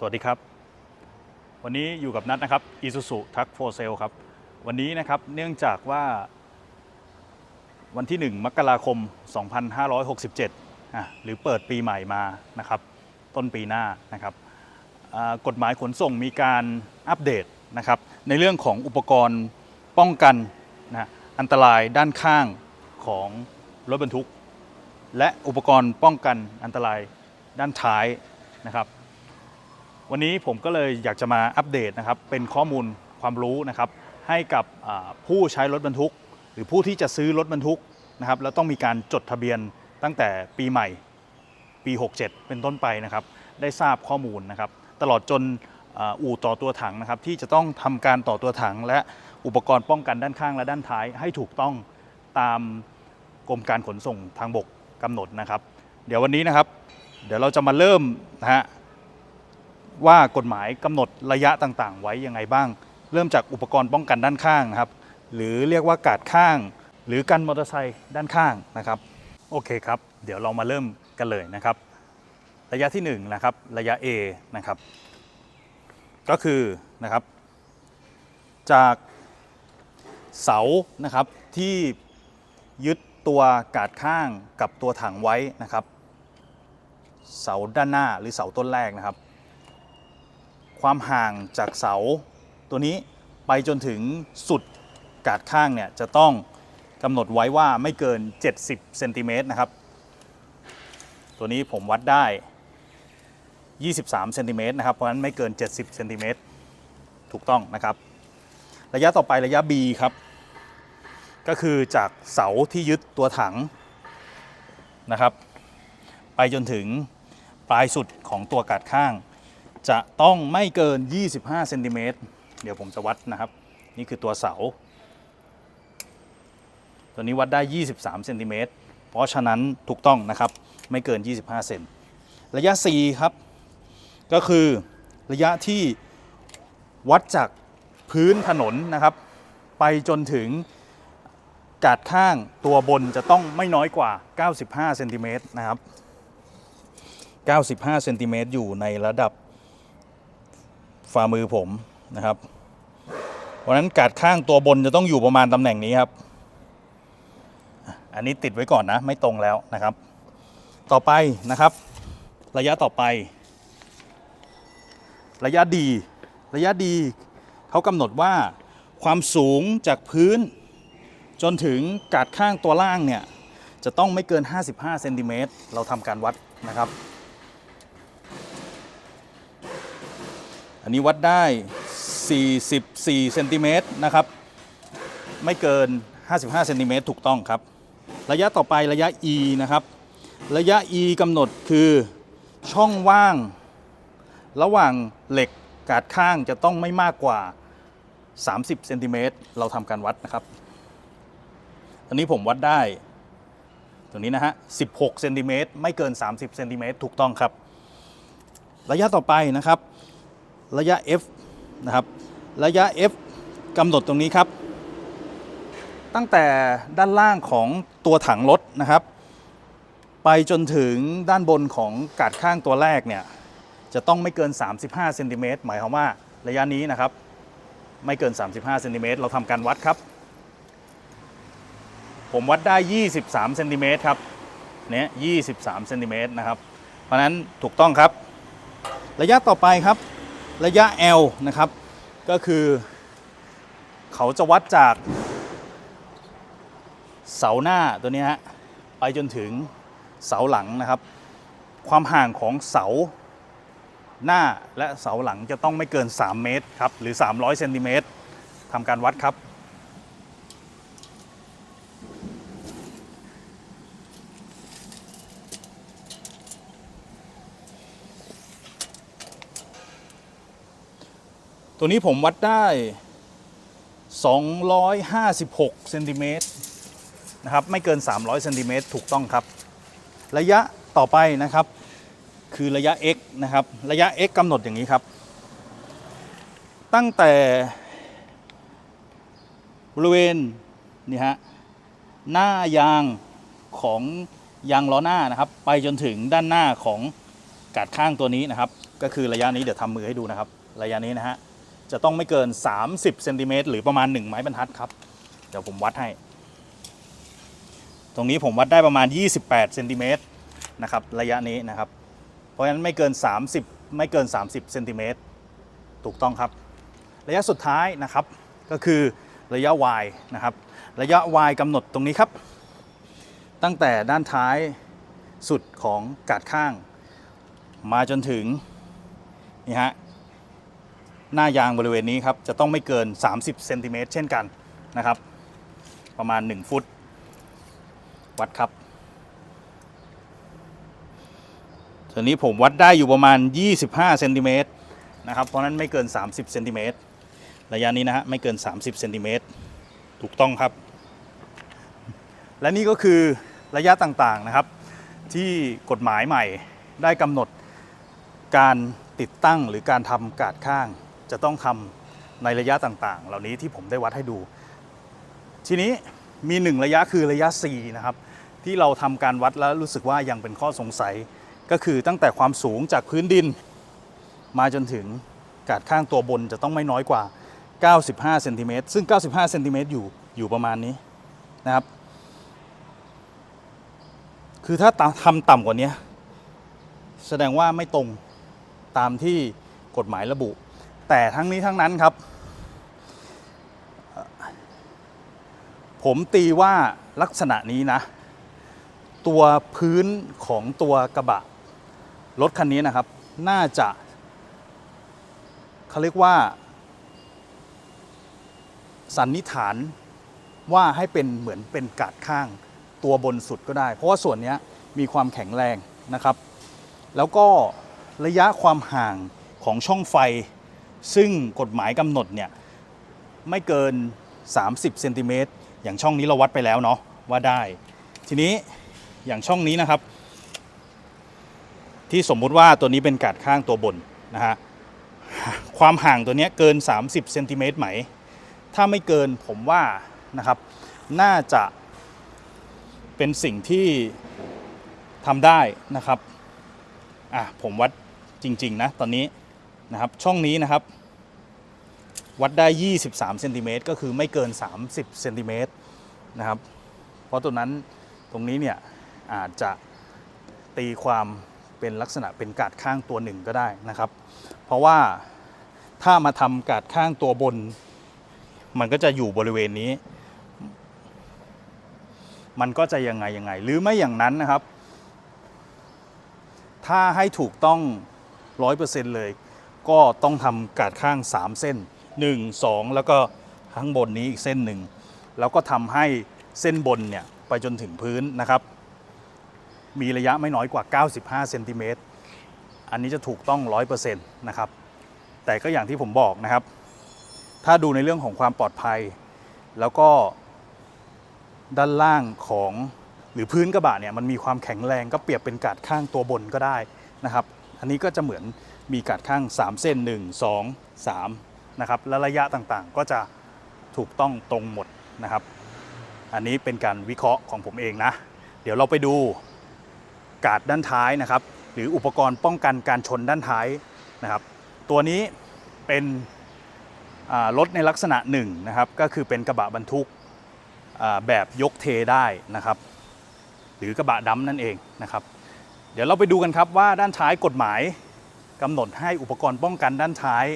สวัสดีครับ วันนี้อยู่กับนัทนะครับ Isuzu t r u c k for Sale ครับ วันนี้นะครับเนื่องจากว่า วันที่ 1 มกราคม 2567อะหรือเปิดปีใหม่มานะครับ ต้นปีหน้านะครับกฎหมายขนส่งมีการอัปเดตนะครับ ในเรื่องของอุปกรณ์ป้องกันนะอันตรายด้านข้างของรถบรรทุก และอุปกรณ์ป้องกันอันตรายด้านท้ายนะครับ วันนี้ผมก็เลยอยากจะมาอัปเดตนะครับเป็นข้อมูลความรู้นะครับให้กับผู้ใช้รถบรรทุก หรือผู้ที่จะซื้อรถบรรทุกนะครับแล้วต้องมีการจดทะเบียนตั้งแต่ปีใหม่ปี 67 เป็นต้นไปนะครับได้ทราบข้อมูลนะครับตลอดจนอ,อู่ต่อตัวถังนะครับที่จะต้องทำการต่อตัวถัง และอุปกรณ์ป้องกันด้านข้างและด้านท้าย ให้ถูกต้องตามกรมการขนส่งทางบกกำหนดนะครับ เดี๋ยววันนี้นะครับ เดี๋ยวเราจะมาเริ่มนะฮะ ว่ากฎหมายกำหนดระยะต่างๆ ไว้ยังไงบ้าง เริ่มจากอุปกรณ์ป้องกันด้านข้างนะครับ หรือเรียกว่ากาดข้าง หรือกันมอเตอร์ไซค์ด้านข้างนะครับ โอเคครับ เดี๋ยวเรามาเริ่มกันเลยนะครับ ระยะที่1นงนะครับ ระยะ A นะครับ ก็คือนะครับ จากเสานะครับที่ยึดตัวกาดข้างกับตัวถังไว้นะครับ เสาด้านหน้าหรือเสาต้นแรกนะครับ ความห่างจากเสาตัวนี้ไปจนถึงสุดกาดข้างเนี่ยจะต้องกำหนดไว้ว่าไม่เกิน 70เซนติเมตรนะครับ ตัวนี้ผมวัดได้ 23เซนติเมตรนะครับ เพราะฉะนั้นไม่เกิน 70เซนติเมตรถูกต้องนะครับ ระยะต่อไประยะ B ครับ ก็คือจากเสาที่ยึดตัวถังนะครับ ไปจนถึงปลายสุดของตัวกาดข้าง จะต้องไม่เกิน 25เซนติเมตรเดี๋ยวผมจะวัดนะครับ นี่คือตัวเสา ตัวนี้วัดได้ 23เซนติเมตรเพราะฉะนั้นถูกต้องนะครับ ไม่เกิน 25เซนระยะ C ครับ ก็คือระยะที่วัดจากพื้นถนนนะครับ ไปจนถึงกาดข้างตัวบนจะต้องไม่น้อยกว่า 95เซนติเมตรนะครับ 95เซนติเมตรอยู่ในระดับ ฝ่ามือผมนะครับ เพราะนั้นกาดข้างตัวบนจะต้องอยู่ประมาณตำแหน่งนี้ครับ อันนี้ติดไว้ก่อนนะ ไม่ตรงแล้วนะครับ ต่อไปนะครับ ระยะต่อไป ระยะดี ระยะดีเขากำหนดว่าความสูงจากพื้น จนถึงกาดข้างตัวล่างเนี่ยจะต้องไม่เกิน 55เซนติเมตรเราทำการวัดนะครับ อันนี้วัดได้ 44เซนติเมตรนะครับ ไม่เกิน 55เซนติเมตรถูกต้องครับ ระยะต่อไประยะ E นะครับ ระยะ E กำหนดคือช่องว่าง ระหว่างเหล็กกาดข้างจะต้องไม่มากกว่า 30เซนติเมตรเราทำการวัดนะครับอันนี้ผมวัดได้ตัวนี้นะฮะ 16เซนติเมตรไม่เกิน 30เซนติเมตรถูกต้องครับ ระยะต่อไปนะครับ ระยะ F นะครับ ระยะ F กำหนดตรงนี้ครับ ตั้งแต่ด้านล่างของตัวถังรถนะครับ ไปจนถึงด้านบนของกาดข้างตัวแรกเนี่ย จะต้องไม่เกิน 35เซนติเมตรหมายความว่าระยะนี้นะครับ ไม่เกิน 35เซนติเมตรเราทำการวัดครับ ผมวัดได้ 23เซนติเมตรครับเนี่ย23เซนติเมตรนะครับ เพราะฉะนั้นถูกต้องครับ ระยะต่อไปครับ ระยะ L นะครับ ก็คือ เขาจะวัดจาก เสาหน้าตัวนี้ฮะไปจนถึงเสาหลังนะครับ ความห่างของเสาหน้าและเสาหลังจะต้องไม่เกิน 3 เมตรครับ หรือ 300เซนติเมตรทำการวัดครับ ตัวนี้ผมวัดได้ 256เซนติเมตรนะครับไม่เกิน 300เซนติเมตรถูกต้องครับ ระยะต่อไปนะครับ คือระยะ x นะครับ ระยะ x กำหนดอย่างนี้ครับ ตั้งแต่บริเวณนี่ฮะหน้ายางของยางล้อหน้านะครับ ไปจนถึงด้านหน้าของกาดข้างตัวนี้นะครับ ก็คือระยะนี้เดี๋ยวทำมือให้ดูนะครับ ระยะนี้นะฮะ จะต้องไม่เกิน 30เซนติเมตรหรือประมาณ 1 ไม้บรรทัดครับ เดี๋ยวผมวัดให้ ตรงนี้ผมวัดได้ประมาณ 28เซนติเมตรนะครับระยะนี้นะครับ เพราะฉะนั้นไม่เกิน 30 ไม่เกิน 30เซนติเมตรถูกต้องครับ ระยะสุดท้ายนะครับก็คือระยะ y นะครับ ระยะ y กำหนดตรงนี้ครับ ตั้งแต่ด้านท้ายสุดของกาดข้าง มาจนถึงนี่ฮะ หน้ายางบริเวณนี้ครับจะต้องไม่เกิน 30เซนติเมตรเช่นกันนะครับ ประมาณ 1 ฟุต วัดครับทีนี้ผมวัดได้อยู่ประมาณ 25เซนติเมตรนะครับเพราะฉะนั้นไม่เกิน 30เซนติเมตรระยะนี้นะฮะไม่เกิน 30เซนติเมตรถูกต้องครับ และนี่ก็คือระยะต่างๆนะครับ ที่กฎหมายใหม่ได้กำหนดการติดตั้งหรือการทำกาดข้าง จะต้องทำในระยะต่างๆ เหล่านี้ที่ผมได้วัดให้ดู ทีนี้มีหนึ่งระยะคือระยะ C นะครับ ที่เราทำการวัดแล้วรู้สึกว่ายังเป็นข้อสงสัย ก็คือตั้งแต่ความสูงจากพื้นดิน มาจนถึงกาดข้างตัวบนจะต้องไม่น้อยกว่า 95เซนติเมตรซึ่ง 95เซนติเมตรอยู่อยู่ประมาณนี้นะครับ คือถ้าตาทำต่ำกว่านี้ แสดงว่าไม่ตรงตามที่กฎหมายระบุ แต่ทั้งนี้ทั้งนั้นครับ ผมตีว่าลักษณะนี้นะ ตัวพื้นของตัวกระบะ รถคันนี้นะครับ น่าจะเขาเรียกว่า สันนิษฐานว่าให้เป็นเหมือนเป็นกาดข้างตัวบนสุดก็ได้ เพราะว่าส่วนนี้มีความแข็งแรงนะครับ แล้วก็ระยะความห่างของช่องไฟ ซึ่งกฎหมายกำหนดเนี่ยไม่เกิน 30เซนติเมตรอย่างช่องนี้เราวัดไปแล้วเนาะว่าได้ ทีนี้อย่างช่องนี้นะครับ ที่สมมุติว่าตัวนี้เป็นกาดข้างตัวบนนะฮะความห่างตัวเนี้ยเกิน 30เซนติเมตรไหม ถ้าไม่เกินผมว่านะครับน่าจะเป็นสิ่งที่ทำได้นะครับอะผมวัดจริง ๆ นะ ตอนนี้ นะครับช่องนี้นะครับ วัดได้ 23เซนติเมตรก็คือไม่เกิน 30เซนติเมตรนะครับเพราะตัวนั้นตรงนี้เนี่ยอาจจะตีความเป็นลักษณะเป็นกาดข้างตัวหนึ่งก็ได้นะครับ เพราะว่าถ้ามาทำกาดข้างตัวบน มันก็จะอยู่บริเวณนี้ มันก็จะยังไงยังไง หรือไม่อย่างนั้นนะครับ ถ้าให้ถูกต้องร้อยเปอร์เซ็นต์เลย ก็ต้องทำกาดข้าง 3 เส้น 1 2 แล้วก็ข้างบนนี้อีกเส้นหนึ่ง แล้วก็ทำให้เส้นบนเนี่ยไปจนถึงพื้นนะครับ มีระยะไม่น้อยกว่า 95เซนติเมตรอันนี้จะถูกต้อง 100%นะครับ แต่ก็อย่างที่ผมบอกนะครับ ถ้าดูในเรื่องของความปลอดภัย แล้วก็ด้านล่างของหรือพื้นกระบะเนี่ยมันมีความแข็งแรงก็เปรียบเป็นกาดข้างตัวบนก็ได้นะครับ อันนี้ก็จะเหมือน มีกาดข้าง 3 เส้น 1 2 3นะครับและระยะต่างๆ ก็จะถูกต้องตรงหมดนะครับ อันนี้เป็นการวิเคราะห์ของผมเองนะ เดี๋ยวเราไปดูกาดด้านท้ายนะครับ หรืออุปกรณ์ป้องกันการชนด้านท้ายนะครับ ตัวนี้เป็นรถในลักษณะหนึ่งนะครับก็คือเป็นกระบะบรรทุกแบบยกเทได้นะครับ หรือกระบะดำนั่นเองนะครับ เดี๋ยวเราไปดูกันครับว่าด้านท้ายกฎหมาย กำหนดให้อุปกรณ์ป้องกันด้านท้าย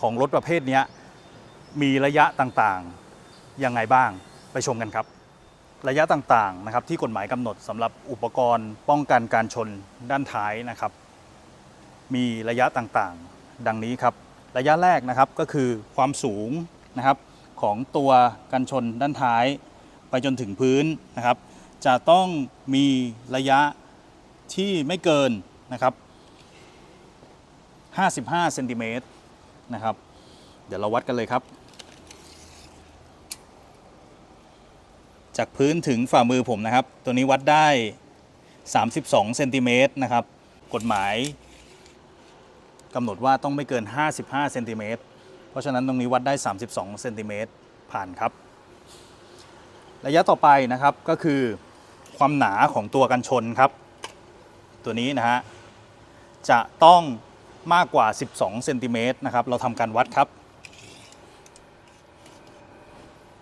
ของรถประเภทนี้มีระยะต่างๆยังไงบ้างไปชมกันครับ ระยะต่างๆนะครับที่กฎหมายกำหนดสำหรับอุปกรณ์ป้องกันการชนด้านท้ายนะครับ มีระยะต่างๆ ดังนี้ครับ ระยะแรกนะครับก็คือความสูงนะครับของตัวกันชนด้านท้าย ไปจนถึงพื้นนะครับ จะต้องมีระยะที่ไม่เกินนะครับ 55เซนติเมตรนะครับ เดี๋ยวเราวัดกันเลยครับ จากพื้นถึงฝ่ามือผมนะครับ ตัวนี้วัดได้ 32เซนติเมตรนะครับ กฎหมายกำหนดว่าต้องไม่เกิน 55เซนติเมตรเพราะฉะนั้นตรงนี้วัดได้ 32เซนติเมตรผ่านครับ ระยะต่อไปนะครับก็คือความหนาของตัวกันชนครับ ตัวนี้นะฮะจะต้อง มากกว่า 12เซนติเมตรนะครับเราทำการวัดครับ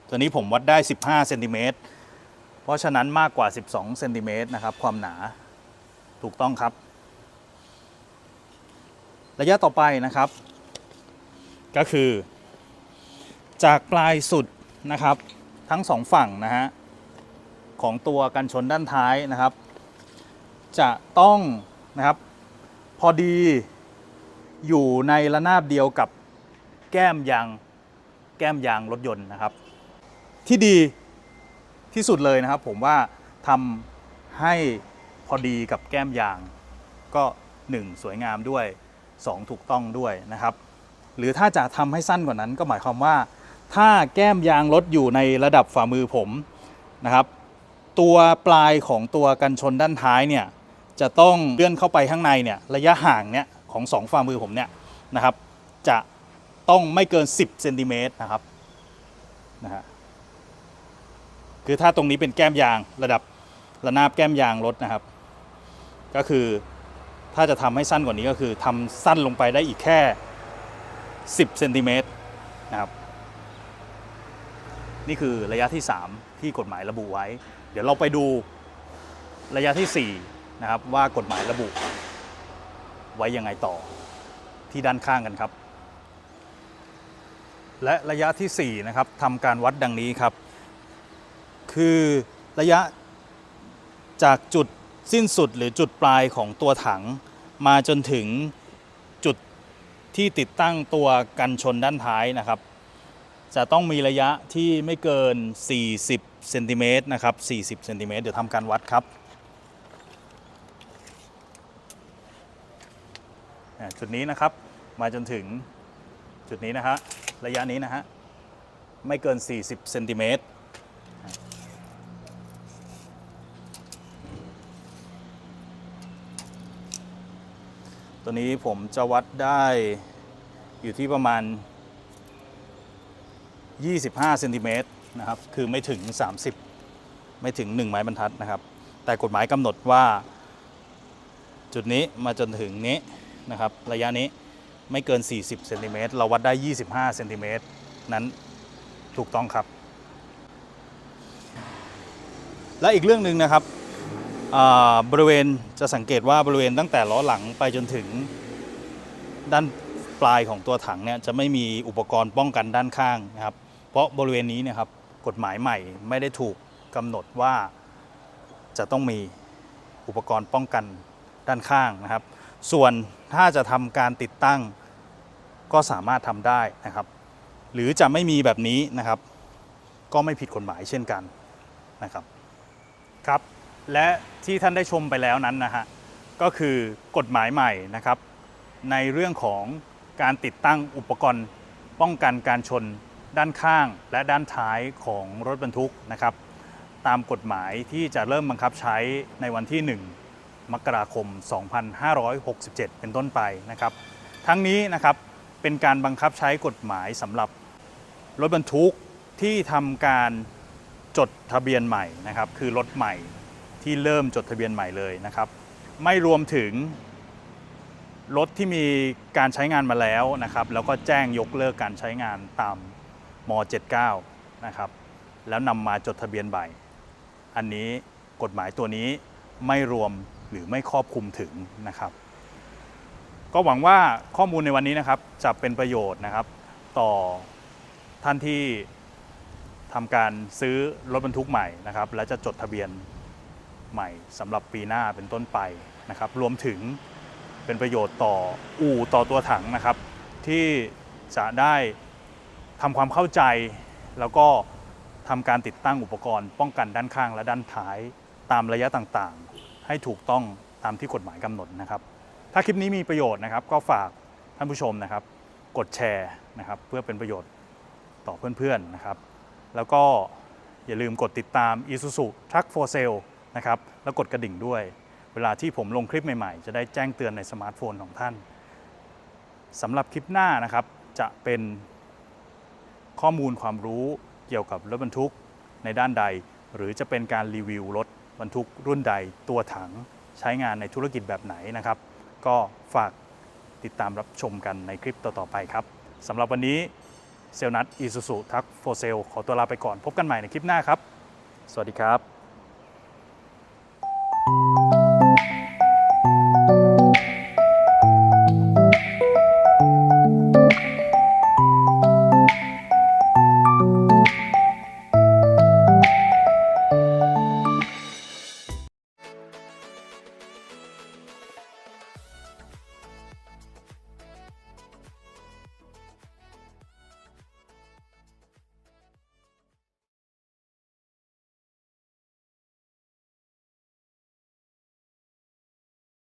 ตัวนี้ผมวัดได้ 15เซนติเมตรเพราะฉะนั้นมากกว่า 12เซนติเมตรนะครับความหนาถูกต้องครับ ระยะต่อไปนะครับ ก็คือ จากปลายสุดนะครับทั้งสองฝั่งนะฮะของตัวกันชนด้านท้ายนะครับ จะต้องนะครับพอดี อยู่ในระนาบเดียวกับแก้มยางแก้มยางรถยนต์นะครับ ที่ดีที่สุดเลยนะครับ ผมว่าทำให้พอดีกับแก้มยาง ก็ 1 สวยงามด้วย 2 ถูกต้องด้วยนะครับ หรือถ้าจะทำให้สั้นกว่านั้นก็หมายความว่า ถ้าแก้มยางรถอยู่ในระดับฝ่ามือผมนะครับ ตัวปลายของตัวกันชนด้านท้ายเนี่ยจะต้องเลื่อนเข้าไปข้างในเนี่ยระยะห่างเนี่ย ของสองฝ่ามือผมเนี่ยนะครับ จะต้องไม่เกิน 10เซนติเมตรนะครับนะฮะคือถ้าตรงนี้เป็นแก้มยางระดับระนาบแก้มยางรถนะครับ ก็คือถ้าจะทำให้สั้นกว่านี้ก็คือทำสั้นลงไปได้อีกแค่ 10เซนติเมตรนะครับนี่คือระยะที่ 3 ที่กฎหมายระบุไว้ เดี๋ยวเราไปดูระยะทีสี่4 นะครับว่ากฎหมายระบุ ไว้ยังไงต่อที่ด้านข้างกันครับ และระยะทีสี่ 4 นะครับทำการวัดดังนี้ครับ คือระยะจากจุดสิ้นสุดหรือจุดปลายของตัวถัง มาจนถึงจุดที่ติดตั้งตัวกันชนด้านท้ายนะครับ จะต้องมีระยะที่ไม่เกิน 40เซนติเมตรนะครับ40เซนติเมตรเดี๋ยวทำการวัดครับอ่า จุดนี้นะครับ มาจนถึงจุดนี้นะฮะระยะนี้นะฮะไม่เกิน 40เซนติเมตรตัวนี้ผมจะวัดได้อยู่ที่ประมาณ 25เซนติเมตรนะครับ คือไม่ถึง 30 ไม่ถึง 1 ไม้บรรทัดนะครับ แต่กฎหมายกำหนดว่า จุดนี้มาจนถึงนี้ นะครับระยะนี้ไม่เกิน 40เซนติเมตรเราวัดได้ 25เซนติเมตรนั้นถูกต้องครับ และอีกเรื่องหนึ่งนะครับบริเวณจะสังเกตว่าบริเวณตั้งแต่ล้อหลังไปจนถึงด้านปลายของตัวถังเนี่ยจะไม่มีอุปกรณ์ป้องกันด้านข้างนะครับ เพราะบริเวณนี้นยครับกฎหมายใหม่ไม่ได้ถูกกำหนดว่าจะต้องมีอุปกรณ์ป้องกันด้านข้างนะครับ ส่วนถ้าจะทำการติดตั้งก็สามารถทำได้นะครับ หรือจะไม่มีแบบนี้นะครับ ก็ไม่ผิดกฎหมายเช่นกันนะครับครับ และที่ท่านได้ชมไปแล้วนั้นนะฮะก็คือกฎหมายใหม่นะครับ ในเรื่องของการติดตั้งอุปกรณ์ป้องกันการชนด้านข้างและด้านท้ายของรถบรรทุกนะครับ ตามกฎหมายที่จะเริ่มบังคับใช้ในวันที่ 1 มกราคม 2567 เป็นต้นไปนะครับ ทั้งนี้นะครับเป็นการบังคับใช้กฎหมายสำหรับรถบรรทุกที่ทำการจดทะเบียนใหม่นะครับคือรถใหม่ที่เริ่มจดทะเบียนใหม่เลยนะครับ ไม่รวมถึงรถที่มีการใช้งานมาแล้วนะครับแล้วก็แจ้งยกเลิกการใช้งานตามม 79 นะครับแล้วนำมาจดทะเบียนใหม่ อันนี้กฎหมายตัวนี้ไม่รวม หรือไม่ครอบคลุมถึงนะครับ ก็หวังว่าข้อมูลในวันนี้นะครับจะเป็นประโยชน์นะครับ ต่อท่านที่ทำการซื้อรถบรรทุกใหม่นะครับ และจะจดทะเบียนใหม่สำหรับปีหน้าเป็นต้นไปนะครับ รวมถึงเป็นประโยชน์ต่ออู่ต่อตัวถังนะครับ ที่จะได้ทำความเข้าใจ แล้วก็ทำการติดตั้งอุปกรณ์ ป้องกันด้านข้างและด้านท้ายตามระยะต่างๆ ให้ถูกต้องตามที่กฎหมายกำหนดนะครับ ถ้าคลิปนี้มีประโยชน์นะครับ ก็ฝากท่านผู้ชมนะครับ กดแชร์นะครับ เพื่อเป็นประโยชน์ต่อเพื่อนๆนะครับ แล้วก็อย่าลืมกดติดตาม Isuzu Truck for Sale นะครับ แล้วกดกระดิ่งด้วย เวลาที่ผมลงคลิปใหม่ๆ จะได้แจ้งเตือนในสมาร์ทโฟนของท่านสำหรับคลิปหน้านะครับจะเป็นข้อมูลความรู้เกี่ยวกับรถบรรทุกในด้านใด หรือจะเป็นการรีวิวรถ บรรทุกรุ่นใดตัวถังใช้งานในธุรกิจแบบไหนนะครับ ก็ฝากติดตามรับชมกันในคลิปต่อ ๆ ไปครับสำหรับวันนี้เซลนัทอีซูซูทักโฟเซลขอตัวลาไปก่อนพบกันใหม่ในคลิปหน้าครับ สวัสดีครับ thank you